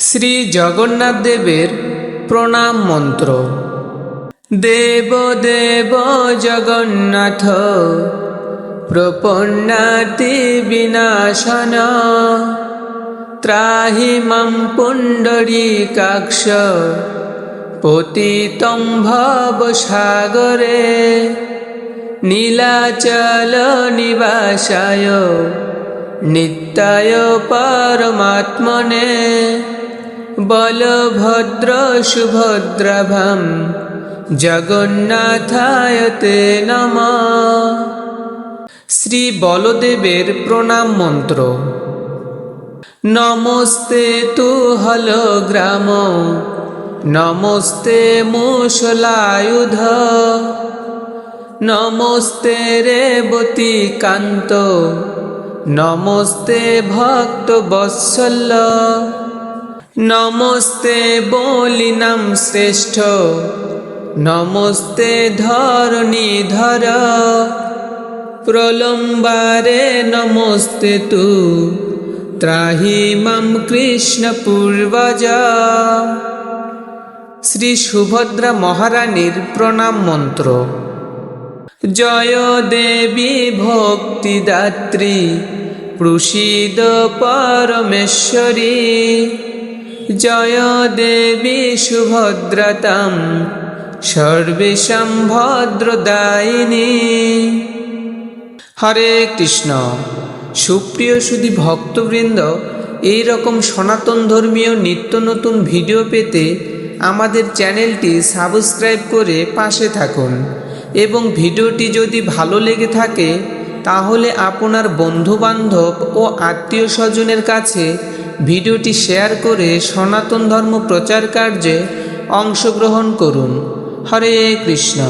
শ্রী জগন্নাথ দেবের প্রণাম মন্ত্র। দেব দেব, জগন্নাথ, প্রপন্নাতি বিনাশন, ত্রাহি মাম পুণ্ডরীকাক্ষ পতিতং ভব সাগরে, নীলাচল নিবাসায়, নিত্যায় পরমাত্মনে। বলভদ্র সুভদ্রাভাম জগন্নাথায়তে নম। শ্রী বলদেবের প্রণাম মন্ত্র। নমস্তে তু হল গ্রাম নমস্তে মুশলায়ুধ নমস্তে রেবতী কান্ত। নমস্তে ভক্ত বৎসল্য নমস্তে বলিনাম শ্রেষ্ঠ। নমস্তে ধরণীধর প্রলম্বারে নমস্তে তু। ত্রাহি মাম কৃষ্ণ পূর্বজ। শ্রী সুভদ্রা মহারানীর প্রণাম মন্ত্র। জয় দেবী ভক্তিদাত্রী প্রসীদ পরমেশ্বরী। জয় দেবী সুভদ্রতাম, সর্বেশাম ভদ্রদায়িনী। হরে কৃষ্ণ, সুপ্রিয় সুধী ভক্তবৃন্দ এই রকম সনাতন ধর্মীয় নিত্য নতুন ভিডিও পেতে আমাদের চ্যানেলটি সাবস্ক্রাইব করে পাশে থাকুন এবং ভিডিওটি যদি ভালো লেগে থাকে, তাহলে আপনার বন্ধুবান্ধব ও আত্মীয় স্বজনের কাছে ভিডিওটি শেয়ার করে সনাতন ধর্ম প্রচার কার্যে অংশগ্রহণ করুন। হরে কৃষ্ণ।